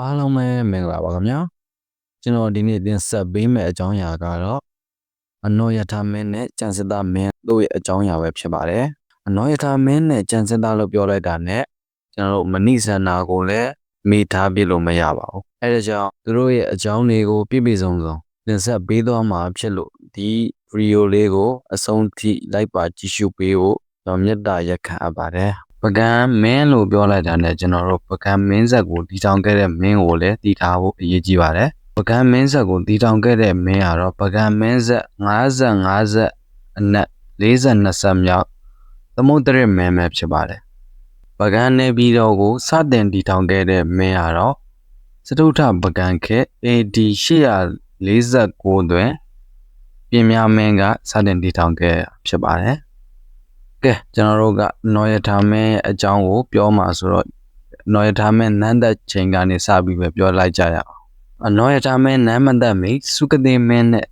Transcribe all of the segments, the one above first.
အားလုံးပဲမင်္ဂလာပါခင်ဗျာကျွန်တော်ဒီနေ့တင်ဆက်ပေးမယ့်အကြောင်းအရာကတော့အနောယထာမင်းနဲ့ကြံစသားမင်းတို့ရဲ့အကြောင်းအရာပဲဖြစ်ပါတယ်အနောယထာမင်းနဲ့ကြံစသားလို့ပြောလိုက်တာနဲ့ကျွန်တော်တို့မဏိဆန္ဒကိုလည်းမိထားပြလို့မရပါဘူးအဲဒါကြောင့်သူတို့ရဲ့အကြောင်းတွေကိုပြည့်ပြည့်စုံစုံတင်ဆက်ပေးသွားမှာဖြစ်လို့ဒီဗီဒီယိုလေးကိုအဆုံးထိလိုက်ပါကြည့်ရှုပေးဖို့ကျွန်တော်မြတ်တာရက်ခံအပ်ပါတယ် ပကံမင်းလို့ပြောလိုက်တာနဲ့ကျွန်တော်တို့ပကံမင်းဆက်ကိုတည်ထောင်ခဲ့တဲ့မင်းကိုလည်းတည်ထားဖို့အရေးကြီးပါတယ်ပကံမင်းဆက်ကိုတည်ထောင်ခဲ့တဲ့မင်းကတော့ပကံမင်းဆက်55ဆက်အနက်42ဆက်မြောက်သမုဒ္ဒရမင်းပဲဖြစ်ပါတယ်ပကံနေပြည်တော်ကိုစတင်တည်ထောင်ခဲ့တဲ့မင်းကတော့စတုထပကံခေ AD 849တွင်ပြင်မြမင်းကစတင်တည်ထောင်ခဲ့ဖြစ်ပါတယ် ကဲကျွန်တော်တို့ကနော်ရထားမင်းရဲ့အကြောင်းကိုပြောမှာဆိုတော့နော်ရထားမင်းနန်းသက်ချိန်ကနေစပြီးပဲပြောလိုက်ကြရအောင်အနော်ရထားမင်းနန်းမသက်မီစုကတိမင်းနဲ့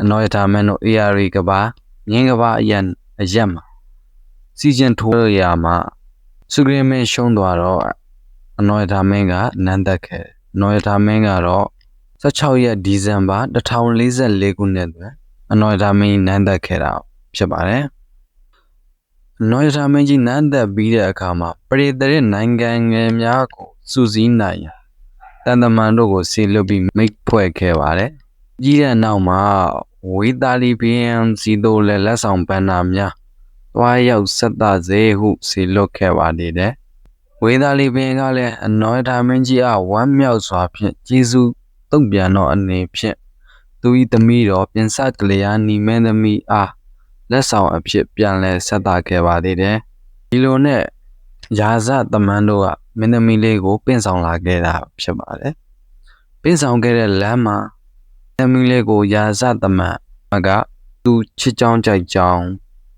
အနော်ရထားမင်းတို့ AR ကဘာငင်းကဘာအရန်အရက်မှာစီစဉ်ထိုးရမှာစုကတိမင်းရှုံးသွားတော့အနော်ရထားမင်းကနန်းသက်ခဲ့နော်ရထားမင်းကတော့16ရက်ဒီဇင်ဘာ1044ခုနှစ်တွင်အနော်ရထားမင်းနန်းသက်ခဲ့တာဖြစ်ပါတယ် နော်ရထာမင်းကြီးနန်းသက်ပြီးတဲ့အခါမှာပရိသတ်နိုင်ငံငယ်များကိုစူးစီးနိုင်ရန်တန်တမန်တို့ကိုစီလွတ်ပြီးမိတ်ဖွဲ့ခဲ့ပါတယ်။ကြီးတဲ့နောက်မှာဝေသာလီဘီယံစီတို့လည်းလက်ဆောင်ပန်းနာများတွားရောက်ဆက်သစေဟုစီလွတ်ခဲ့ပါသေးတယ်။ဝေသာလီဘီယံကလည်းအနော်ရထာမင်းကြီးအားဝမ်းမြောက်စွာဖြင့်ကျေးဇူးတုံ့ပြန်သောအနေဖြင့်သူ၏သမီးတော်ပြင်ဆကလျာဏီမင်းသမီးအား လက်ဆောင်အဖြစ်ပြန်လည်ဆက်တာခဲ့ပါသေးတယ်။ဒီလိုနဲ့ယာဇတမန်တို့ကမင်းသမီးလေးကိုပင့်ဆောင်လာခဲ့တာဖြစ်ပါတယ်။ပင့်ဆောင်ခဲ့တဲ့လမ်းမှာမင်းသမီးလေးကိုယာဇတမန်ကသူချစ်ကြောင်းကြိုက်ကြောင်း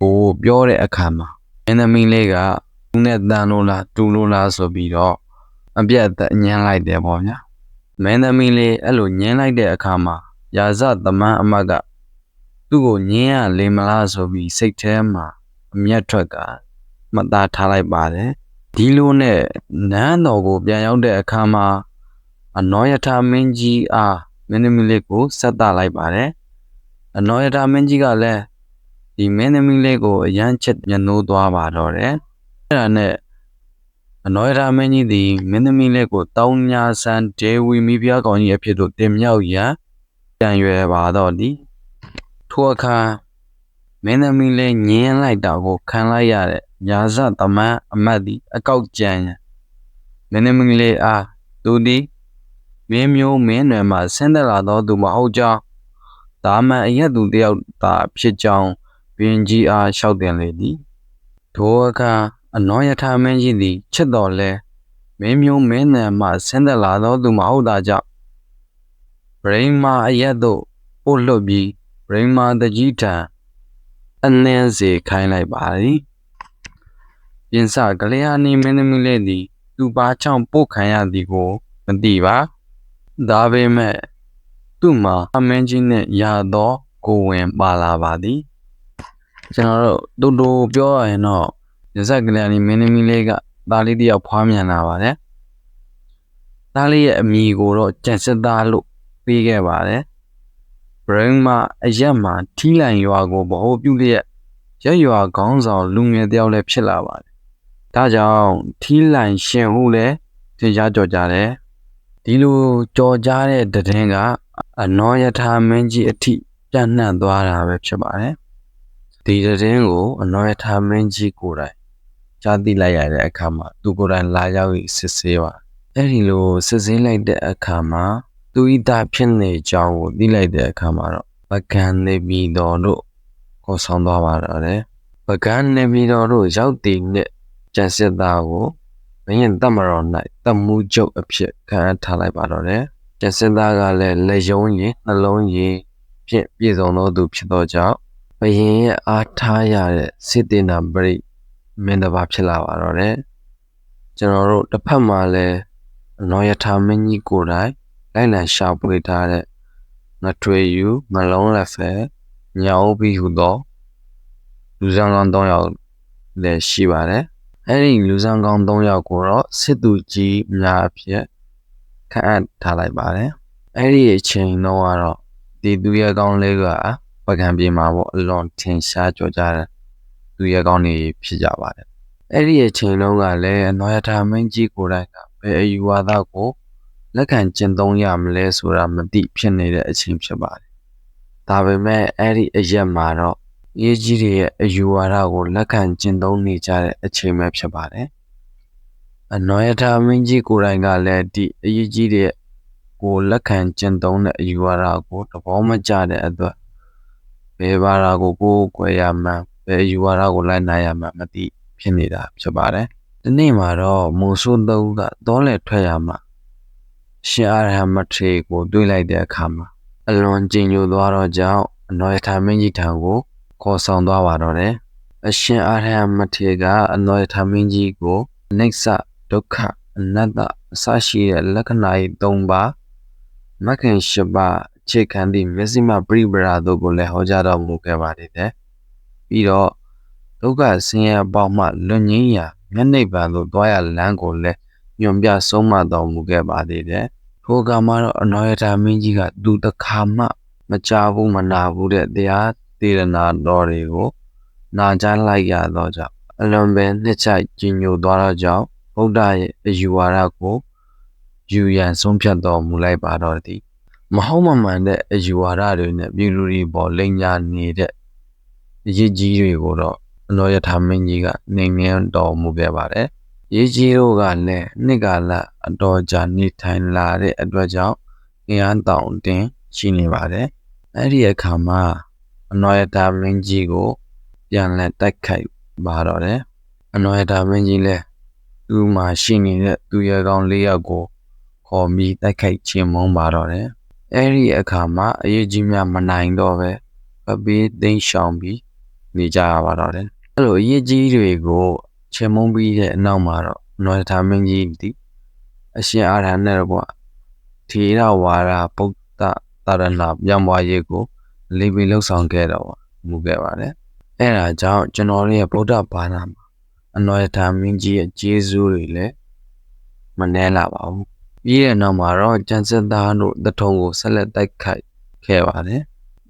ကိုပြောတဲ့အခါမှာမင်းသမီးလေးကသူနဲ့တန်လို့လားတူလို့လားဆိုပြီးတော့အပြတ်အညမ်းလိုက်တယ်ပေါ့ဗျာ။မင်းသမီးလေးအဲ့လိုညင်းလိုက်တဲ့အခါမှာယာဇတမန်အမတ်က သူ့ကိုညင်းရလေမလားဆိုပြီးစိတ်ထဲမှာအမျက်ထွက်ကမှတ်သားထားလိုက်ပါတယ်ဒီလိုနဲ့နန်းတော်ကိုပြန်ရောက်တဲ့အခါမှာအနောယထာမင်းကြီးအားမင်းသမီးလေးကိုဆက်တာလိုက်ပါတယ်အနောယထာမင်းကြီးကလည်းဒီမင်းသမီးလေးကိုအရန်ချက်ညနိုးသွားပါတော့တယ်အဲ့ဒါနဲ့အနောယထာမင်းကြီးသည်မင်းသမီးလေးကိုတောင်းညာဆန်ဒေဝီမိဖုရားကောင်ကြီးအဖြစ်သို့တင်မြောက်ရန်ကြံရွယ်ပါတော့သည် ထိုအခါမင်းသမီးလေးညင်းလိုက်တာကိုခံလိုက်ရတဲ့ညာဇတမန်အမတ်သည် အကောက်ကြံမင်းသမီးလေးအားသူသည်မင်းမျိုးမင်းနွယ်မှဆင်းသက်လာသောသူမဟုတ်ကြောင်းဒါမှန်အရက်သူတယောက်သာဖြစ်ကြောင်းဘင်ကြီးအားလျှောက်တင်လေသည်ထိုအခါအနောယထာမင်းကြီးသည်ချစ်တော်လဲမင်းမျိုးမင်းနွယ်မှဆင်းသက်လာသောသူမဟုတ်တာကြောင့်ဗရိမာအရက်သို့ပို့လွတ်ပြီးဗ ရိမာတကြီးထံအနှင်းစေခိုင်းလိုက်ပါသည်ပြင်စကလျာဏီမင်းသမီးလေးသည်သူပါချောင်းပို့ခံရသည်ကိုမသိပါဒါပေမဲ့သူ့မှာအမင်းကြီးနဲ့ရသောကိုဝင်ပါလာပါသည်ကျွန်တော်တို့တူတူပြောရရင်တော့ရစက်ကလျာဏီမင်းသမီးလေးကသားလေးတယောက်ဖွားမြန်လာပါတယ်သားလေးရဲ့အမည်ကိုတော့ကျန်စစ်သားလို့ပေးခဲ့ပါတယ် ဘရင်းမှာအရက်မှာထီးလန်ရွာကိုဗဟိုပြုလျက်ရက်ရွာခေါင်းဆောင်လူငယ်တယောက်လည်းဖြစ်လာပါတယ်။ဒါကြောင့်ထီးလန်ရှင်ဟုလည်းသင်ကြားကြော်ကြတယ်။ဒီလိုကြော်ကြားတဲ့တည်င်းကအနောယထာမင်းကြီးအထိပြန့်နှံ့သွားတာပဲဖြစ်ပါတယ်။ဒီတည်င်းကိုအနောယထာမင်းကြီးကိုယ်တိုင်ကြားသိလိုက်ရတဲ့အခါမှာသူကိုယ်တိုင်လာရောက်စစ်ဆေးပါ။အဲ့ဒီလိုစစ်ဆေးလိုက်တဲ့အခါမှာ သူဤသားဖြစ်နေကြောင်းကိုသိလိုက်တဲ့အခါမှာတော့ပကံနေပြည်တော်တို့ခေါ်ဆောင်သွားပါတော့တယ်ပကံနေပြည်တော်တို့ရောက်တည်နဲ့ကျန်စစ်သားကိုဘင်းရင်တမတော်၌တမှုချုပ်အဖြစ်ခံထားလိုက်ပါတော့တယ်ကျန်စစ်သားကလည်းလက်ယုံရင်နှလုံးရည်ဖြင့်ပြည့်စုံသောသူဖြစ်သောကြောင့်ဘရင်ရဲ့အားထားရတဲ့စစ်တေနာပရိမင်းတစ်ပါးဖြစ်လာပါတော့တယ်ကျွန်တော်တို့တစ်ဖက်မှာလည်းအနောယထာမင်းကြီးကိုယ်တိုင် လိုက်လံရှာဖွေထားတဲ့ငထွေယူမလုံးလက်ဖက်ညောင်ပြီးဟူသောလူဆောင်ကောင်း၃ယောက်လည်းရှိပါတယ်။အဲဒီလူဆောင်ကောင်း၃ယောက်ကိုတော့စစ်သူကြီးများအဖြစ်ခန့်အပ်ထားလိုက်ပါတယ်အဲ့ဒီအချိန်တော့ကတော့ဒီသူရဲကောင်းလေးကပကံပြေမှာပေါ့အလွန်ထင်ရှားကြော်ကြတဲ့သူရဲကောင်းတွေဖြစ်ကြပါတယ်အဲ့ဒီအချိန်လုံးကလည်းအနော်ရထာမင်းကြီးကိုယ်တိုင်ကဘယ်အယူဝါဒကို လက်ခံကျင့်သုံးရမလဲဆိုတာမသိဖြစ်နေတဲ့အချိန်ဖြစ်ပါတယ်ဒါပေမဲ့အဲ့ဒီအရက်မှာတော့ရေးကြီးတွေရဲ့အယူဝါဒကိုလက်ခံကျင့်သုံးနေကြတဲ့အချိန်ပဲဖြစ်ပါတယ်အနော်ရထာမင်းကြီးကိုယ်တိုင်ကလည်းဒီအရေးကြီးတဲ့ကိုလက်ခံကျင့်သုံးတဲ့အယူဝါဒကိုသဘောမကျတဲ့အတွက်ဘယ်ဘာသာကိုကိုယ်ကွယ်ရမှန်းဘယ်အယူဝါဒကိုလိုက်နိုင်ရမှန်းမသိဖြစ်နေတာဖြစ်ပါတယ်။ဒီနေ့မှာတော့မိုးဆိုးသုံးကတောလဲထွက်ရမှာ ရှင်အာရဟမထေကိုတွေ့လိုက်တဲ့အခါမှာအလွန်ကြင်ညိုသွားတော့ကြောင့်အနော်ရထာမင်းကြီးထံကိုခေါ်ဆောင်သွားပါတော့တယ်။အရှင်အာရဟမထေကအနော်ရထာမင်းကြီးကိုအိဋ္ဌဒုက္ခအနတ္တအစရှိတဲ့လက္ခဏာ၃ပါးမက္ခင်၈ပါးအခြေခံသည့်မျက်စိမပရိပရာတို့ကိုလည်းဟောကြားတော်မူခဲ့ပါသေးတယ်။ပြီးတော့ဒုက္ခဆင်းရဲပေါင်းမှလွတ်ငင်းရာမျက်နှိပ်ပံသို့တွားရလမ်းကိုလည်း ညွန်ပြဆုံးမတော်မူခဲ့ပါသေးတယ်။ထိုကမှာတော့အနောယတာမင်းကြီးကသူတခါမှမကြားဘူးမနာဘူးတဲ့တရားသေရနာတော်တွေကိုနာကြားလိုက်ရတော့ကြောင့်အလွန်ပဲနှစ်ချိုက်ကြီးညိုသွားတော့ကြောင့်ဗုဒ္ဓရဲ့အယူဝါဒကိုယူရန်ဆုံးဖြတ်တော်မူလိုက်ပါတော့သည်မဟုတ်မမှန်တဲ့အယူဝါဒတွေနဲ့ပြည်လူတွေပေါ်လိမ်ညာနေတဲ့အရေးကြီးတွေကိုတော့အနောယထာမင်းကြီးကနေငင်းတော်မူခဲ့ပါတယ် ရေးကြီးတို့ကလည်းနှစ်ကာလအတော်ကြာနေထိုင်လာတဲ့အတွက်ကြောင့်အင်အားတောင်တင်ရှိနေပါတယ်အဲ့ဒီအခါမှာအနောယထာမင်းကြီးကို ပြန်လည်တိုက်ခိုက်ပါတော့တယ်အနောယထာမင်းကြီးလည်းသူ့မှာရှိနေတဲ့သူရကောင်၄ယောက်ကိုခေါ်ပြီးတိုက်ခိုက်ခြင်းမုန်းပါတော့တယ်။အဲဒီအခါမှာအရေးကြီးများမနိုင်တော့ပဲပပေးသိမ်းရှောင်ပြီးနေကြရပါတော့တယ်။အဲလိုအရေးကြီးတွေကို ချေမုန်းပြီးတဲ့အနောက်မှာတော့နွယ်ထာမင်းကြီးဒီအရှင်အာရဟံနဲ့ပေါ့ထေရဝါဒဗုဒ္ဓသာရဏပြောင်းပွားရေးကိုလေးပြီးလှုပ်ဆောင်ခဲ့တော့မူခဲ့ပါတယ်။အဲဒါကြောင့်ကျွန်တော်ရဲ့ဗုဒ္ဓဘာသာမှာအနော်ရထာမင်းကြီးရဲ့ကျေးဇူးတွေလည်းမနှဲလာပါဘူးပြီးတဲ့နောက်မှာတော့ကျန်စစ်သားတို့တထုံကိုဆက်လက်တိုက်ခိုက်ခဲ့ပါတယ်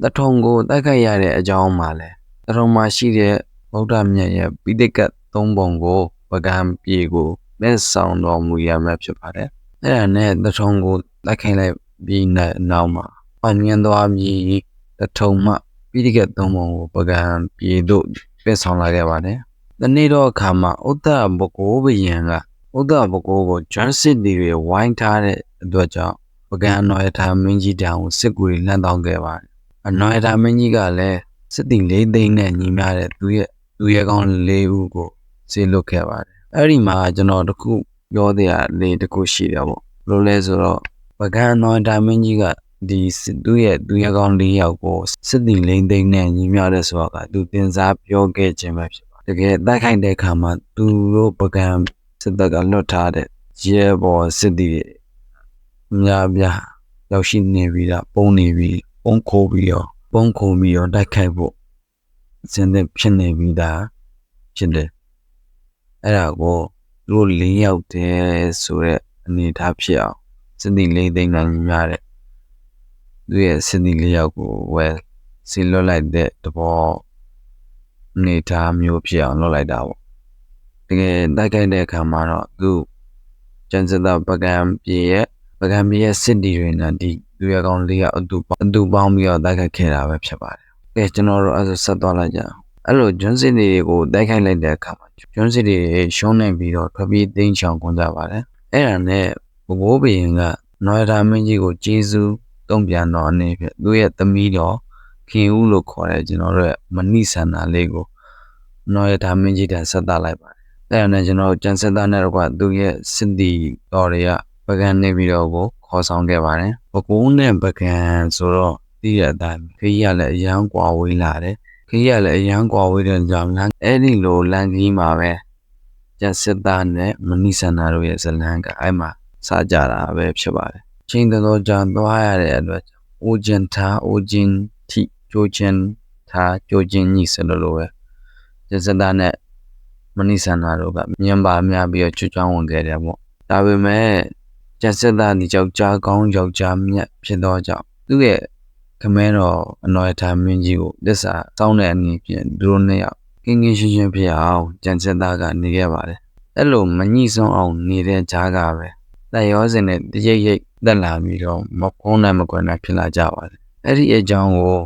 တထုံကိုတိုက်ခိုက်ရတဲ့အကြောင်းမှာလဲတထုံမှာရှိတဲ့ဗုဒ္ဓမြတ်ရဲ့ပိဋကတ် သုံးပုံကိုပကံပြေကိုလက်ဆောင်တော်မူရမှာဖြစ်ပါတယ်အဲ့ဒါနဲ့တထုံကိုတိုက်ခိုက်လိုက်ပြီးနောက်မှာပန်ငင်းသွားပြီးတထုံမှပိဋကတ်သုံးပုံကိုပကံပြေတို့ပြဆောင်လာခဲ့ပါတယ်တနေ့တော့အခါမှာဥဒ္ဒဘကိုးဘယံကဥဒ္ဒဘကိုးကိုဂျွန်စစ်တီတွေဝိုင်းထားတဲ့အတွက်ကြောင့်ပကံအနော်ရထာမင်းကြီးတောင်ကိုစစ်ကူတွေလှမ်းတောင်းခဲ့ပါတယ်။အနော်ရထာမင်းကြီးကလည်းစစ်တီလေးသိန်းနဲ့ညီမျှတဲ့သူရဲ့သူရဲ့ကောင်းလေးဦးကို စေလွတ်ခဲ့ပါတယ်။အဲ့ဒီမှာကျွန်တော်တခုပြောသေးတာလေးတခုရှိတယ်ပေါ့။ဘယ်လိုလဲဆိုတော့ပကံအနော်ရထာမင်းကြီးကဒီသူ့ရဲ့သူရဲ့ကောင်းလေးယောက်ကိုစစ်တီလေးသိန်းနဲ့ညီမျှတဲ့ဆိုတော့ကသူတင်စားပြောခဲ့ခြင်းပဲဖြစ်တကယ်တိုက်ခိုက်တဲ့အခါမှာသူတို့ပကံစစ်တပ်ကလွတ်ထားတဲ့ရဲဘော်စစ်တီတွေအများပြားရောက်ရှိနေပြီးတော့ပုံနေပြီးပုံခိုးပြီးတော့ပုံခိုးပြီးတော့တိုက်ခိုက်ဖို့စင်တဲ့ဖြစ်နေပြီးသားဖြစ်တယ် အဲ့ဒါကိုသူတို့၄ယောက်တည်းဆိုတဲ့အနေအထားဖြစ်အောင်စစ်တီ၄သိန်းနိုင်များတဲ့သူရဲ့စစ်တီ၄ယောက်ကိုဝယ်စီလွတ်လိုက်တဲ့တဘောအနေထားမျိုးဖြစ်အောင်လုပ်လိုက်တာပေါ့တကယ်တိုက်ခိုက်တဲ့အခါမှာတော့သူကျန်စတဲ့ပကံပြေရဲ့ပကံပြေရဲ့စစ်တီတွေနဲ့ဒီလူရကောင်လေးကအတူအတူပေါင်းပြီးတော့တိုက်ခိုက်ခဲ့တာပဲဖြစ်ပါတယ်ကဲကျွန်တော်တို့အဲ့ဒါဆက်သွားလိုက်ကြအောင် အဲ့လိုဂျွန်းစစ်တွေကိုတိုက်ခိုက်လိုက်တဲ့အခါမှာဂျွန်းစစ်တွေရှုံးနေပြီးတော့ထွက်ပြေးသိမ်းချောင်ကုန်ကြပါတယ်အဲ့ဒါနဲ့ဘဘိုးဘရင်ကနော်ရထာမင်းကြီးကိုကျေးဇူးတုံ့ပြန်တော်အနေဖြင့်သူ့ရဲ့သမီးတော်ခင်ဦးလို့ခေါ်တဲ့ကျွန်တော်တို့ရဲ့မဏိဆန္ဒလေးကိုနော်ရထားမင်းကြီးတန်ဆက်တာလိုက်ပါတယ်။အဲ့ဒါနဲ့ကျွန်တော်ကျန်ဆက်တာနဲ့တော့ကသူ့ရဲ့စစ်တီတော်တွေကပကံနေပြီးတော့ကိုခေါ်ဆောင်ခဲ့ပါတယ်။ပကုန်းနဲ့ပကံဆိုတော့သိရတဲ့အတိုင်းခကြီးကလည်းအရန်ကွာဝေးလာတယ်။ ခကြီးကလည်းအရန်ကွာဝေးတဲ့ကြောင့်လမ်းအဲ့ဒီလိုလမ်းကြီးမှာပဲကျန်စစ်သားနဲ့မဏိဆန္ဒတို့ရဲ့ဇလန်းကအဲ့မှာစကြတာပဲဖြစ်ပါတယ်။ချိန်တော်ကြာသွားရတဲ့အတွက်အိုဂျင်သာအိုဂျင်ထိကြိုးချင်းသာကြိုးချင်းညီစလို့လိုပဲကျစတာနဲ့မနိဆန္ဒတို့ကမြန်ပါများပြီးတော့ချွတ်ချောင်းဝင်ခဲ့တယ်ပေါ့ဒါပေမဲ့ကျန်စစ်သားဒီယောက်ျားကောင်းယောက်ျားမြတ်ဖြစ်သောကြောင့်သူ့ရဲ့ ခမဲတော်အနော်ရထားမင်းကြီးကိုလက်စာစောင်းတဲ့အနေဖြင့်သူတို့နှစ်ယောက်ကင်းကင်းရှင်းရှင်းဖြစ်အောင်ကျန်စစ်သားကနေခဲ့ပါတယ်အဲ့လိုမညှိဆုံးအောင်နေတဲ့ကြားကပဲလက်ရောစင်နဲ့တရိပ်ရိပ်တက်လာပြီးတော့မဖုံးနိုင်မကွယ်နိုင်ဖြစ်လာကြပါတယ်အဲ့ဒီအကြောင်းကို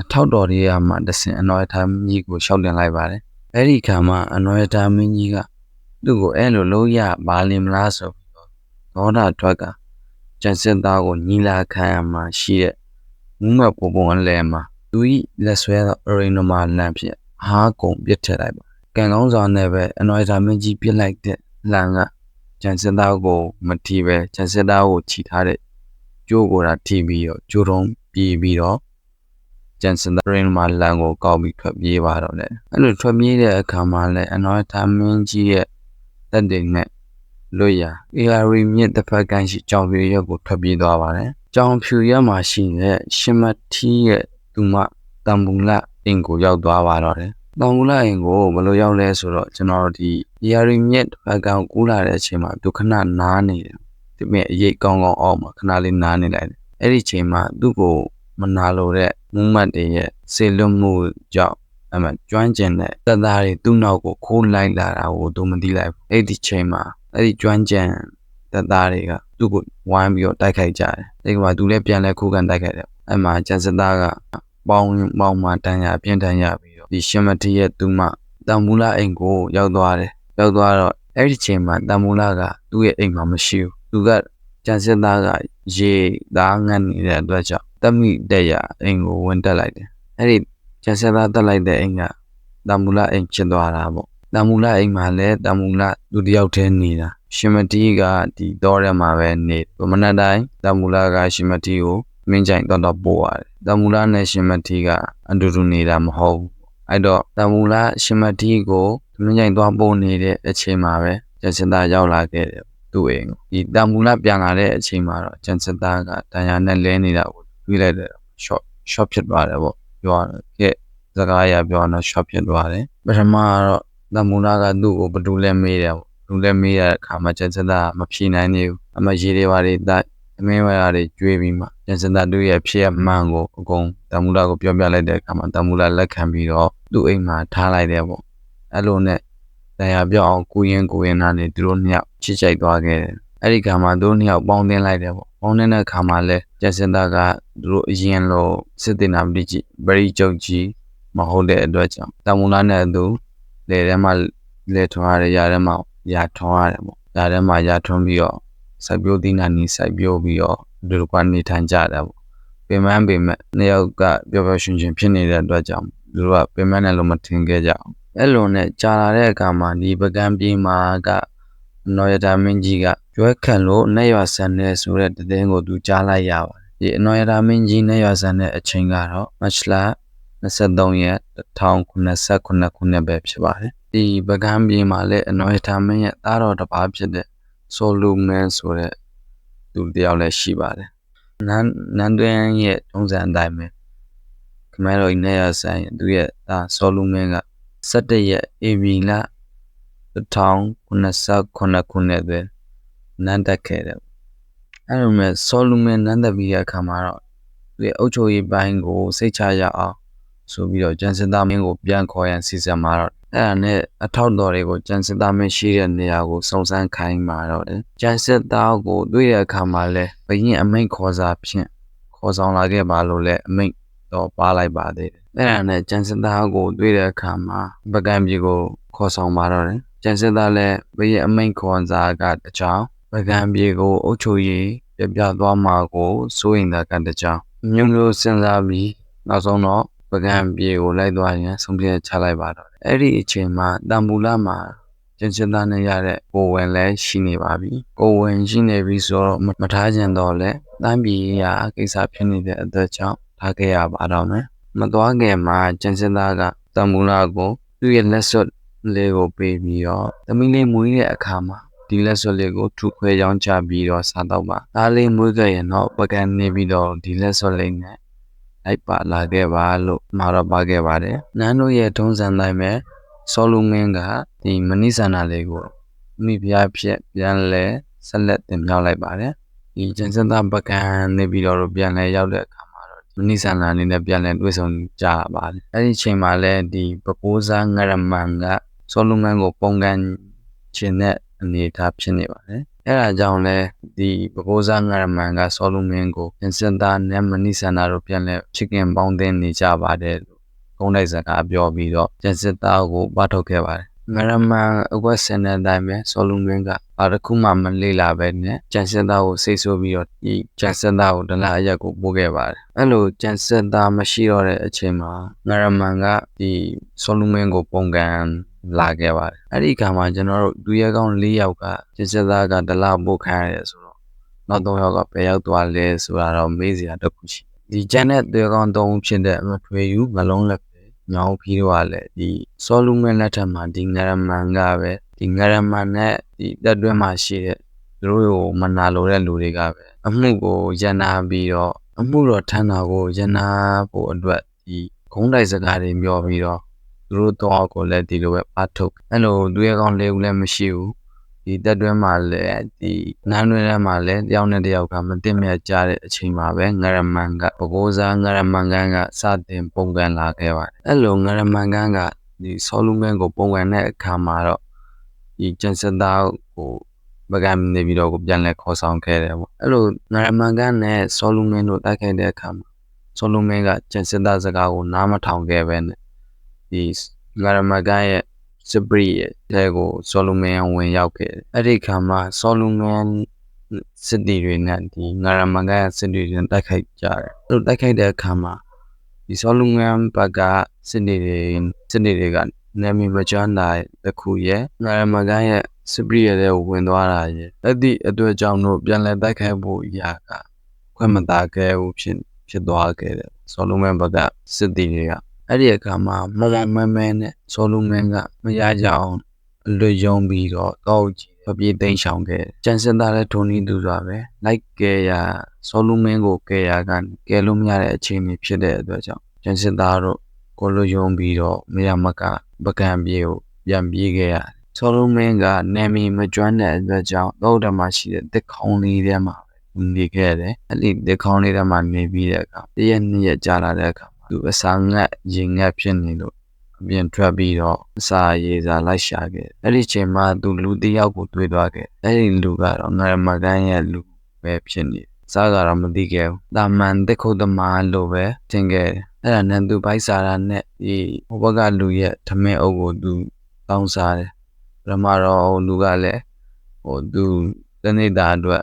အထောက်တော်တွေကမှတဆင်အနော်ရထားမင်းကြီးကိုရှောက်တင်လိုက်ပါတယ်အဲ့ဒီခါမှာအနော်ရထားမင်းကြီးကသူ့ကိုအဲ့လိုလုံးရပါလင်မလားဆိုပြီးတော့ဒေါသထွက်ကကျန်စစ်သားကိုညီလာခံရမှာရှိတဲ့ မူးမတ်ပုံပုံအလဲမှာသူဤလက်ဆွဲသောအရိနမလမ်းဖြင့်ဟားကုံပြစ်ထည့်လိုက်ပါကံကောင်းစွာနဲ့ပဲအနော်ရထားမင်းကြီးပြစ်လိုက်တဲ့လမ်းကကျန်စစ်သားကိုမထီပဲကျန်စစ်သားကိုခြိထားတဲ့ကျိုးကိုသာထီပြီးတော့ကျိုးတုံးပြေးပြီးတော့ကျန်စစ်သားရင်မှာလမ်းကိုကောက်ပြီးထွက်ပြေးပါတော့တယ်အဲ့လိုထွက်ပြေးတဲ့အခါမှာလည်းအနော်ရထားမင်းကြီးရဲ့တက်တဲ့နဲ့လွတ်ရ ARV မြစ်တစ်ဖက်ကမ်းရှိကြောင်ပြရွက်ကိုထွက်ပြေးသွားပါတယ်ကြောင်ဖြူရွက်မှာရှိတဲ့ရှင်မထီးရဲ့သူမတံပူလအင်ကိုရောက်သွားပါတော့တယ်တံပူလအင်ကိုဘယ်လိုရောက်လဲဆိုတော့ကျွန်တော်တို့ဒီ ARV မြစ်တစ်ဖက်ကမ်းကူးလာတဲ့အချိန်မှာသူခဏနားနေတယ်ဒီမြစ်အရေးကောင်းကောင်းအောက်မှာခဏလေးနားနေလိုက်တယ်အဲ့ဒီချိန်မှာသူ့ကိုမနာလိုတဲ့မူးမတ်တွေရဲ့စေလွတ်မှုကြောင့်အမှကျွမ်းကျင်တဲ့တပ်သားတွေသူ့နောက်ကိုခိုးလိုက်လာတာကိုသူမသိလိုက်ဘူးအဲ့ဒီချိန်မှာအဲ့ဒီကျွမ်းကျင် တပ်သားတွေကသူ့ကိုဝိုင်းပြီးတော့တိုက်ခိုက်ကြတယ်အဲ့ဒီမှာသူလည်းပြန်လဲခိုးကန်တိုက်ခိုက်တယ်အဲ့မှာကျန်စစ်သားကပေါင်းပေါင်းမှတန်းရပြင်းထန်ရပြီးတော့ဒီရှင်မတီရဲ့သူမတံမူလာအိမ်ကိုရောက်သွားတယ်ရောက်သွားတော့အဲ့ဒီချိန်မှာတံမူလာကသူ့ရဲ့အိမ်မှာမရှိဘူးသူကကျန်စစ်သားကရေသားငတ်နေတဲ့အတွက်ကြောင့်တမိတက်ရအိမ်ကိုဝင်တက်လိုက်တယ်အဲ့ဒီကျန်စစ်သားတက်လိုက်တဲ့အိမ်ကတံမူလာအိမ်ဖြစ်သွားတာပေါ့တံမူလာအိမ်မှာလည်းတံမူလာသူတယောက်တည်းနေတာ ရှင်မတီကဒီတော့ထဲမှာပဲနေမနက်တိုင်းတံမူလာကရှင်မတီကိုမင်းကြိုင်တော့တော့ပို့ရတယ်တံမူလာနဲ့ရှင်မတီကအတူတူနေတာမဟုတ်ဘူးအဲ့တော့တံမူလာရှင်မတီကိုမင်းကြိုင်သွားပို့နေတဲ့အချိန်မှာပဲကျန်စစ်သားရောက်လာခဲ့တယ်သူ့အိမ်ကိုဒီတံမူလာပြန်လာတဲ့အချိန်မှာတော့ကျန်စစ်သားကတန်ရာနဲ့လဲနေတာကိုတွေ့လိုက်တယ် short short ဖြစ်သွားတယ်ပေါ့ပြောရခဲ့စကားအရပြောတော့ short ဖြစ်သွားတယ်ပထမကတော့တံမူလာကသူ့ကိုဘယ်သူလဲမေးတယ်ပေါ့ လူလည်းမေးရတဲ့အခါမှာကျန်စသားမဖြေနိုင်သေးဘူးအမရေတွေပါတွေတိုက်အမင်းဝါတွေကျွေးပြီးမှကျန်စသားတို့ရဲ့ဖြစ်ရမှန်ကိုအကုန်တမူလာကိုပြောပြလိုက်တဲ့အခါမှာတမူလာလက်ခံပြီးတော့သူ့အိမ်မှာထားလိုက်တယ်ပေါ့အဲ့လိုနဲ့တရားပြောအောင်ကိုရင်ကိုရင်နာနေသူတို့နှစ်ယောက်ချစ်ကြိုက်သွားခဲ့တယ်အဲ့ဒီခါမှာသူတို့နှစ်ယောက်ပေါင်းတင်လိုက်တယ်ပေါ့ပေါင်းတင်တဲ့အခါမှာလဲကျန်စသားကသူတို့အရင်လိုစစ်တင်နာပတိကြီးဗရီကျုပ်ကြီးမဟုတ်တဲ့အတွက်ကြောင့်တမူလာနဲ့သူလေထဲမှာလေထွားရရထဲမှာ ရာထွန်းရတယ်ပေါ့။ဒါထဲမှာရာထွန်းပြီးတော့စိုက်ပျိုးသီးနှံနေစိုက်ပျိုးပြီးတော့ဒီလိုကနေထိုင်ကြတာပေါ့။ပင်မန်းပင်မဲ့နှစ်ယောက်ကပျော်ပျော်ရွှင်ရွှင်ဖြစ်နေတဲ့အတွက်ကြောင့်သူတို့ကပင်မန်းနဲ့လို့မထင်ခဲ့ကြအောင်။အဲ့လိုနဲ့ကြာလာတဲ့အခါမှာဒီပကံပြေးမှာကနော်ရတာမင်းကြီးကကျွဲခန့်လို့နဲ့ရွာဆန်နေဆိုတဲ့တည်င်းကိုသူကြားလိုက်ရပါတယ်။ဒီအနော်ရတာမင်းကြီးနဲ့ရွာဆန်တဲ့အချိန်ကတော့မတ်လ23ရက်1089ခုနှစ်ပဲဖြစ်ပါတယ်။ ဒီပကံပြေမှာလည်းအနော်ရတာမင်းရဲ့သားတော်တစ်ပါးဖြစ်တဲ့ဆိုလူမန်ဆိုတဲ့သူတယောက်လည်းရှိပါတယ်။နန်းနန်းတွင်ရဲ့ထုံးစံအတိုင်းပဲခမဲတော်ကြီးနဲ့ရဆိုင်သူရဲ့သားဆိုလူမန်က17ရက်အေဗီလာ1089ခုနှစ်ပဲနန်းတက်ခဲ့တယ်။အဲ့လိုမဲ့ဆိုလူမန်နန်းတက်ပြီးတဲ့အခါမှာတော့သူရဲ့အုပ်ချုပ်ရေးပိုင်းကိုစိတ်ချရအောင်ဆိုပြီးတော့ကျန်စစ်သားမင်းကိုပြန်ခေါ်ရန်စီစဉ်มาတော့ အဲ့ဒါနဲ့အထောက်တော်တွေကိုကျန်စစ်သားမင်းရှိတဲ့နေရာကိုစုံစမ်းခိုင်းมาတော့တယ်ကျန်စစ်သားကိုတွေ့တဲ့အခါမှာလဲဘရင်အမိန့်ခေါ်စာဖြင့်ခေါ်ဆောင်လာခဲ့ပါလို့လဲအမိန့်တော့ပါလိုက်ပါသေးတယ်အဲ့ဒါနဲ့ကျန်စစ်သားကိုတွေ့တဲ့အခါမှာပကံပြည်ကိုခေါ်ဆောင်มาတော့တယ်ကျန်စစ်သားလဲဘရင်အမိန့်ခေါ်စာကတကြောင်ပကံပြည်ကိုအုပ်ချုပ်ရေးပြပြသွားမှာကိုစိုးရင်တာကတကြောင်မျိုးမျိုးစဉ်းစားပြီးနောက်ဆုံးတော့ ပကံပြေကိုလိုက်သွားရင်ဆုံးဖြတ်ချလိုက်ပါတော့အဲ့ဒီအချိန်မှာတံပူလာမှာကျင်စင်သားနဲ့ရတဲ့ကိုဝင်လည်းရှိနေပါပြီကိုဝင်ရှိနေပြီဆိုတော့မထားခြင်းတော့လဲတမ်းပြည်ရာကိစ္စဖြစ်နေတဲ့အတွက်ကြောင့်ထားခဲ့ရပါတော့မယ်မသွားခင်မှာကျင်စင်သားကတံပူလာကိုသူ့ရဲ့လက်စွပ်လေးကိုပေးပြီးတော့သမီးလေးမွေးတဲ့အခါမှာဒီလက်စွပ်လေးကိုထုခွဲရောင်းချပြီးတော့စားတော့ပါဒါလေးမွေးခဲ့ရင်တော့ပကံနေပြီးတော့ဒီလက်စွပ်လေးနဲ့ လိုက်ပါလာခဲ့ပါလို့မှာတော့ပါခဲ့ပါတယ်နန်းတို့ရဲ့ထုံးစံတိုင်းပဲဆောလူမင်းကဒီမနိဆန္ဒလေးကိုမိဖုရားဖြစ်ပြန်လဲဆက်လက်တင်ပြလိုက်ပါတယ်ဒီကျန်စစ်သားပကံနေပြီးတော့ပြန်လဲရောက်တဲ့အခါမှာတော့မနိဆန္ဒအနေနဲ့ပြန်လဲတွေ့ဆုံကြရပါတယ်အဲ့ဒီအချိန်မှာလဲဒီပပိုးစားငရမန်ကဆောလူမန်ကိုပုံကန်ခြင်းတဲ့အနေအထားဖြစ်နေပါတယ် အဲ့ဒါကြောင့်လဲဒီပပိုးစားငရမန်ကဆောလူမန်ကိုကျန်စစ်သားနဲ့မနိဆန္ဒတို့ပြန်လဲချစ်ခင်ပေါင်းတင်နေကြပါတယ်လို့ကုန်းလိုက်စကားပြောပြီးတော့ကျန်စစ်သားကိုပတ်ထုတ်ခဲ့ပါတယ်ငရမန်အကွက်စင်တဲ့အတိုင်းပဲဆောလူမင်းကဘာတစ်ခုမှမလေ့လာပဲနဲ့ကျန်စစ်သားကိုစိတ်ဆိုးပြီးတော့ဒီကျန်စစ်သားကိုဒလာအရက်ကိုပို့ခဲ့ပါတယ်အဲ့လိုကျန်စစ်သားမရှိတော့တဲ့အချိန်မှာငရမန်ကဒီဆောလူမင်းကိုပုံကန် လာခဲ့ပါတယ်အဲ့ဒီအခါမှာကျွန်တော်တို့ဒူရဲကောင်း၄ယောက်ကကျန်စစ်သားကဒလာပို့ခံရတယ်ဆိုတော့နောက်၃ယောက်ကဘယ်ရောက်သွားလဲဆိုတာတော့မေးစရာတစ်ခုရှိဒီကျန်တဲ့ဒူရဲကောင်း၃ဦးဖြစ်တဲ့မထွေယူမလုံးလက်ညောင်ဖီးတော့လည်းဒီဆောလူမန်လက်ထက်မှာဒီငရမန်ကပဲဒီငရမန်နဲ့ဒီတက်တွဲမှာရှိတဲ့သူတို့ကိုမနာလိုတဲ့လူတွေကပဲအမှုကိုရန်နာပြီးတော့အမှုတော်ထမ်းတာကိုရန်နာဖို့အတွက်ဒီခုံးတိုက်စကားတွေပြောပြီးတော့ သူတို့တော့ကိုလည်းဒီလိုပဲပတ်ထုတ်အဲ့လိုသူရဲ့ကောင်လေးဦးလည်းမရှိဘူးဒီတက်တွဲမှာလည်းဒီနန်းတွဲထဲမှာလည်းတယောက်နဲ့တယောက်ကမတင်မြတ်ကြတဲ့အချိန်မှာပဲငရမန်ကပကိုးစားငရမန်ကန်ကစတင်ပုံကန်လာခဲ့ပါတယ်အဲ့လိုငရမန်ကန်ကဒီဆောလူမန်ကိုပုံကန်တဲ့အခါမှာတော့ဒီကျန်စသားကိုပကံနေပြီးတော့ကိုပြန်လဲခေါ်ဆောင်ခဲ့တယ်ပေါ့အဲ့လိုငရမန်ကန်နဲ့ဆောလူမန်တို့တိုက်ခိုက်တဲ့အခါမှာဆောလူမန်ကကျန်စသားစကားကိုနားမထောင်ခဲ့ပဲနဲ့ ဒီငရမန်ကန်ရဲ့စပရီရဲ့တဲကိုဆောလူမန်ဝင်ရောက်ခဲ့တယ်အဲ့ဒီခါမှာဆောလူမန်စစ်တီတွေနဲ့ဒီငရမန်ကန်ရဲ့စစ်တီတွေတိုက်ခိုက်ကြတယ်အဲ့လိုတိုက်ခိုက်တဲ့အခါမှာဒီဆောလူမန်ဘက်ကစစ်တီတွေစစ်တီတွေကနာမည်မကျန်းတာတခုရဲ့ငရမန်ကန်ရဲ့စပရီရဲ့ဝင်သွားတာရဲ့အဲ့ဒီအတွက်ကြောင့်တို့ပြန်လဲတိုက်ခိုက်ဖို့ရာကခွင့်မသာခဲ့ဘူးဖြစ်ဖြစ်သွားခဲ့တယ်ဆောလူမန်ဘက်ကစစ်တီတွေက အဲ့ဒီအခါမှာမမမဲမဲနဲ့ဆောလူမန်ကမရကြအောင်အလွတ်ယုံပြီးတော့တောက်ကြည့်ပပြေးသိမ်းဆောင်ခဲ့ကျန်စင်သားလည်းထုံနီးသူစွာပဲလိုက်ကဲရဆောလူမင်းကိုကဲရကကဲလို့မရတဲ့အခြေအနေဖြစ်တဲ့အတွက်ကြောင့်ကျန်စင်သားတို့ကိုလိုယုံပြီးတော့မရမကပကံပြေကိုပြန်ပြေးခဲ့ရဆောလူမင်းကနာမည်မကျွမ်းတဲ့အတွက်ကြောင့်သောတမှာရှိတဲ့တစ်ခေါင်းလေးထဲမှာနေခဲ့တယ်အဲ့ဒီတစ်ခေါင်းလေးထဲမှာနေပြီးတဲ့အခါတရက်နှစ်ရက်ကြာလာတဲ့အခါ သူအစာငတ်ရင်ငတ်ဖြစ်နေလို့အပြင်ထွက်ပြီးတော့အစာရေးစာလိုက်ရှာခဲ့အဲ့ဒီချိန်မှာသူလူတစ်ယောက်ကိုတွေ့သွားခဲ့အဲ့ဒီလူကတော့ငရမကန်ရဲ့လူပဲဖြစ်နေစားကတော့မသိခဲ့ဘူးတာမန်တက်ခုတ်သမားလို့ပဲထင်ခဲ့တယ်အဲ့ဒါနဲ့သူဘိုက်စားတာနဲ့ဒီဟိုဘက်ကလူရဲ့ထမင်းအုပ်ကိုသူတောင်းစားတယ်ပထမတော့ဟိုလူကလည်းဟိုသူတနေ့တာအတွက်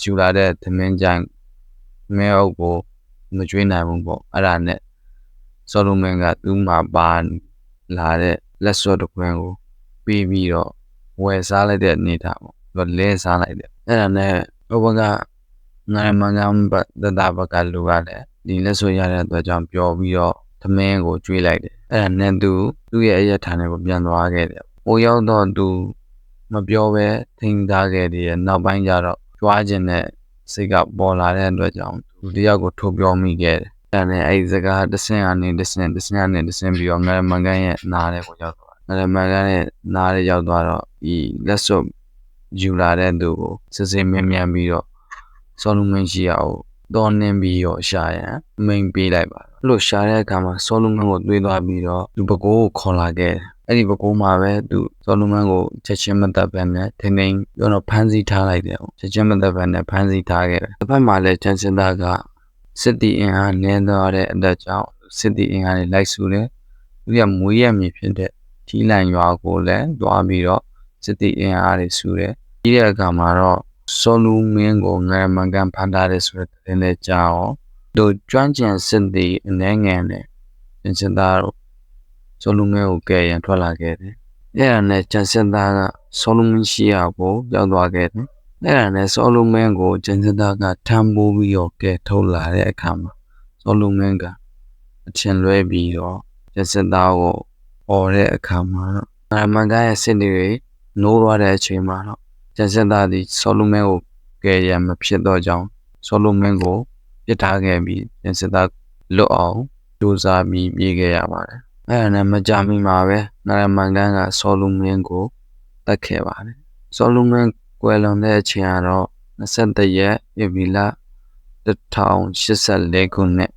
ယူလာတဲ့ထမင်းကြိုင်မဲအုပ်ကိုမကျွေးနိုင်ဘူးပေါ့အဲ့ဒါနဲ့ ဆောလိုမန်ကသူ့မှာပါလာတဲ့လက်စော့တစ်ခွန်းကိုပြီးပြီးတော့ဝယ်စားလိုက်တဲ့အနေထားပေါ့သူလဲစားလိုက်တယ်အဲ့ဒါနဲ့ဘဘကနိုင်မငမ်ဘဒဒါဘကလူကလည်းဒီလက်စော့ရတဲ့အတွက်ကြောင့်ပျော်ပြီးတော့သမင်းကိုကျွေးလိုက်တယ်အဲ့ဒါနဲ့သူသူ့ရဲ့အရက်ဌာနကိုပြန်သွားခဲ့တယ်ဟိုရောက်တော့သူမပြောပဲထိန်းထားခဲ့တယ်နောက်ပိုင်းကျတော့ကြွားခြင်းနဲ့စိတ်ကပေါ်လာတဲ့အတွက်ကြောင့်သူတယောက်ကိုထုတ်ပြောမိခဲ့တယ်။ အဲနဲ့အဲ့ဒီစကားတဆင်ကနေတဆင်တဆင်ကနေတဆင်ပြီးတော့ငရမန်ကန်ရဲ့နားတဲ့ကိုရောက်သွားတယ်။ငရမန်ကန်ရဲ့နားတဲ့ရောက်သွားတော့ဒီလက်စွပ်ယူလာတဲ့သူကိုစစ်စစ်မြင်မြန်ပြီးတော့စောလူမင်းရှိအောင်တော်နှင်းပြီးတော့ရှာရန်မိန်ပေးလိုက်ပါအဲ့လိုရှာတဲ့အခါမှာစောလူမန်ကိုတွေးသွားပြီးတော့သူပကိုးကိုခေါ်လာခဲ့တယ်အဲ့ဒီပကိုးမှာပဲသူစောလူမန်ကိုချက်ချင်းမသက်ပဲနဲ့ထိန်းထိန်းပြောတော့ဖမ်းဆီးထားလိုက်တယ်ချက်ချင်းမသက်ပဲနဲ့ဖမ်းဆီးထားခဲ့တယ်တစ်ဖက်မှာလည်းချန်စင်တာက စစ်တီအင်အားနည်းသွားတဲ့အတက်ကြောင့်စစ်တီအင်အားတွေလိုက်စုတယ်သူကမွေးရမြေဖြစ်တဲ့ထီးလန်ရွာကိုလည်းတွားပြီးတော့စစ်တီအင်အားတွေစုတယ်ပြီးတဲ့အခါမှာတော့ဆောလူမင်းကိုငရမန်ကန်ဖန်ထားတယ်ဆိုတဲ့တင်တဲ့ကြောင်းတို့ကျွမ်းကျင်စစ်တီအနေငယ်နဲ့ကျန်စင်သားတို့ဆောလူမင်းကိုကဲရန်ထွက်လာခဲ့တယ်အဲ့ဒါနဲ့ကျန်စင်သားကဆောလူမင်းရှိရာကိုရောက်သွားခဲ့တယ် အဲ့ဒါနဲ့ဆောလူမင်းကိုကျန်စင်သားကထမ်းပိုးပြီးတော့ကဲထုတ်လာတဲ့အခါမှာဆောလူမင်းကအထင်လွဲပြီးတော့ကျန်စင်သားကိုអော်တဲ့အခါမှာတော့ငရမန်ကန်ရဲ့စစ်တီတွေနိုးသွားတဲ့အချိန်မှာတော့ကျန်စင်သားသည်ဆောလူမင်းကိုကယ်ရန်မဖြစ်တော့ကြောင်းဆောလူမင်းကိုပြစ်ထားခဲ့ပြီးကျန်စင်သားလွတ်အောင်ကြိုးစားပြီးပြေးခဲ့ရပါတယ်။အဲ့ဒါနဲ့မကြမီမှာပဲနာရမန်ကန်ကဆောလူမင်းကိုတတ်ခဲ့ပါတယ်။ဆောလူမင်း ကွယ်လွန်တဲ့အချိန်ကတော့21ရက်ဧပြီလ1084ခုနှစ်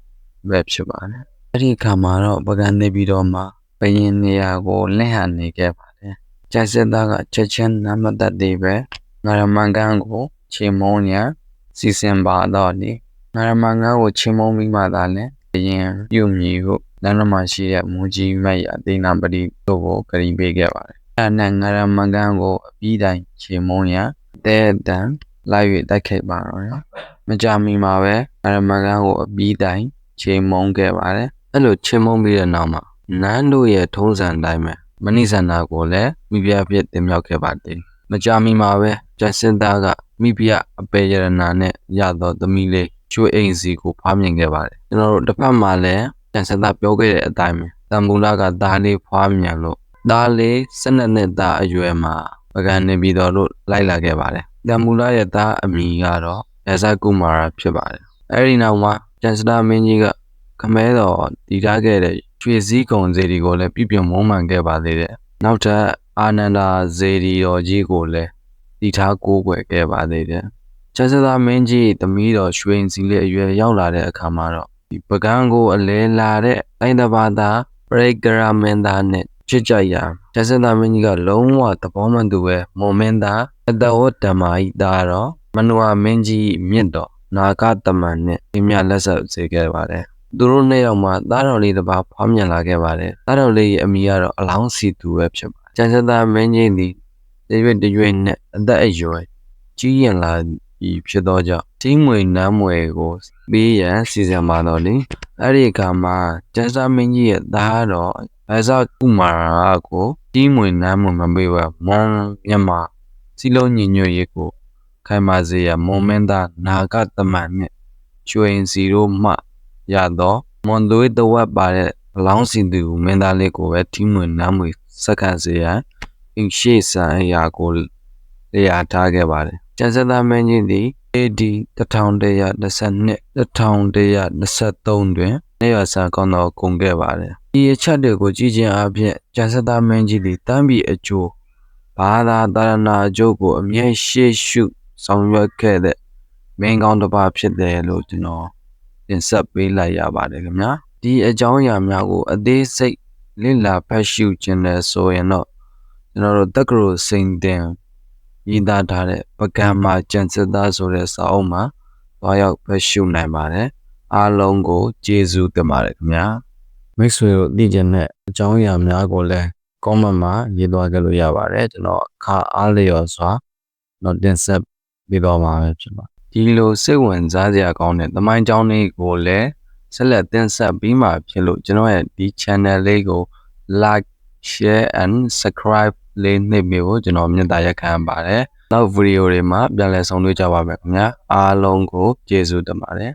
ပဲဖြစ်ပါတယ်အဲ့ဒီအခါမှာတော့ပကံနေပြီးတော့မှဘယင်းနေရာကိုလင့်ဟန်နေခဲ့ပါတယ်ကျိုက်စစ်သားကချက်ချင်းနမတတ်သေးပဲငရမန်ကန်ကိုချေမုံရန်စီစဉ်ပါတော့လေငရမန်ကန်ကိုချေမုံပြီးမှသာလဲဘယင်းပြုတ်မြည်ဟုလမ်းတော်မှာရှိတဲ့မူကြီးမတ်ရအသိနာပတိတို့ကိုကရင်ပေးခဲ့ပါတယ် အဲ့ဒါနဲ့ငရမန်ကန်ကိုအပြီးတိုင်းချေမုံရန်တဲ့တန်လိုက်၍တိုက်ခိုက်ပါတော့နော်မကြမီမှာပဲငရမန်ကန်ကိုအပြီးတိုင်းချေမုံခဲ့ပါတယ်အဲ့လိုချေမုံပြီးတဲ့နောက်မှာနန်းတို့ရဲ့ထုံးစံတိုင်းပဲမဏိဆန္ဒကိုလည်းမိဖုရားဖြစ်တင်မြောက်ခဲ့ပါသေးမကြမီမှာပဲကျန်စင်သားကမိဖုရားအပေရဏနာနဲ့ရသောသမီးလေးကျွေးအိမ်စီကိုဖားမြင်ခဲ့ပါတယ်ကျွန်တော်တို့တစ်ဖက်မှာလည်းကျန်စင်သားပြောခဲ့တဲ့အတိုင်းပဲတန်မူလာကသားလေးဖွားမြင်လို့ သားလေး၁၂နှစ်သားအရွယ်မှာပကံနေပြီးတော့လို့လိုက်လာခဲ့ပါတယ်တန်မူလာရဲ့သားအမည်ကတော့ရဇကုမာရာဖြစ်ပါတယ်အဲဒီနောက်မှာကျန်စတာမင်းကြီးကခမဲတော်တည်ထားခဲ့တဲ့ရွှေစည်းကုံစေတီကိုလည်းပြပြမုံမှန်ခဲ့ပါသေးတယ်နောက်ထပ်အာနန္ဒာစေတီတော်ကြီးကိုလည်းတည်ထားကိုးကွယ်ခဲ့ပါသေးတယ်ကျန်စတာမင်းကြီးသမီးတော်ရွှေရင်စီလေးအရွယ်ရောက်လာတဲ့အခါမှာတော့ဒီပကံကိုအလဲလာတဲ့တိုင်းတစ်ပါးသားပရိကရမင်းသားနဲ့ ချစ်ကြရာကျန်စတာမင်းကြီးကလုံးဝသဘောမှန်သူပဲမော်မင်းသားအတဝတ္တမဟိသားတော့မနုဝမင်းကြီးမြင့်တော်နာဂတမန်နဲ့ပြမြလက်ဆက်စေခဲ့ပါတယ်သူတို့နှစ်ယောက်မှသားတော်လေးတစ်ပါးဖွားမြင်လာခဲ့ပါတယ်သားတော်လေးရဲ့အမိကတော့အလောင်းစီသူပဲဖြစ်ပါတယ်ကျန်စတာမင်းကြီးသည်တရွေ့တရွေ့နဲ့အသက်အရွယ်ကြီးရင်လာပြီးဖြစ်သောကြောင့်တီးမွေနမ်းမွေကိုပေးရန်စီစဉ်ပါတော့လေ အဲ့ဒီအခါမှာကျန်စာမင်းကြီးရဲ့သားတော်အဇကုမာရာကိုတီးမွေနမ်းမွေမပေးဘဲမွန်မြမစီလုံးညီညွတ်ရေးကိုခိုင်မာစေရမွန်မင်းသားနာဂတမန်နဲ့ရွှေရင်စီတို့မှရသောမွန်သွေးတဝက်ပါတဲ့အလောင်းစီသူမင်းသားလေးကိုပဲတီးမွေနမ်းမွေစက္ကန့်စေရန်အင်းရှိဆန်အရာကိုလေယာထားခဲ့ပါတယ်ကျန်စသားမင်းကြီးသည် AD 1122 1123တွင်နေရဆန်ကောင်းတော်ကုန်ခဲ့ပါတယ်ဒီအချက်တွေကိုကြည့်ခြင်းအပြင်ကျန်စသားမင်းကြီးသည်တမ်းပြီးအကျိုးဘာသာတာရဏအကျိုးကိုအမြဲရှေ့ရှုဆောင်ရွက်ခဲ့တဲ့မင်းကောင်းတစ်ပါးဖြစ်တယ်လို့ကျွန်တော်တင်ဆက်ပေးလိုက်ရပါတယ်ခင်ဗျာဒီအကြောင်းအရာများကိုအသေးစိတ်လေ့လာဖတ်ရှုခြင်းနဲ့ဆိုရင်တော့ကျွန်တော်တို့တက္ကသိုလ်စိန်တင် ရေးသားထားတဲ့ပကံမှာကျန်စစ်သားဆိုတဲ့စာအုပ်မှာတွားရောက်ဖတ်ရှုနိုင်ပါတယ်အားလုံးကိုကျေးဇူးတင်ပါတယ်ခင်ဗျာမိတ်ဆွေတို့သိကျင်တဲ့အကြောင်းအရာများကိုလည်း comment မှာရေးသွားကြလို့ရပါတယ်ကျွန်တော်အခါအားလျော်စွာတော့တင်ဆက်ပေးတော့မှာပဲဖြစ်ပါဒီလိုစိတ်ဝင်စားစရာကောင်းတဲ့သမိုင်းကြောင်းလေးကိုလည်းဆက်လက်တင်ဆက်ပြီးမှဖြစ်လို့ကျွန်တော်ရဲ့ဒီ channel လေးကို like share and subscribe လေးနှိပ်ပြီးကိုကျွန်တော်မြတ်တာရက်ခံပါတယ်နောက်ဗီဒီယိုတွေမှာပြန်လည်ဆုံတွေ့ကြပါမယ်ခင်ဗျာအားလုံးကိုကျေးဇူးတင်ပါတယ်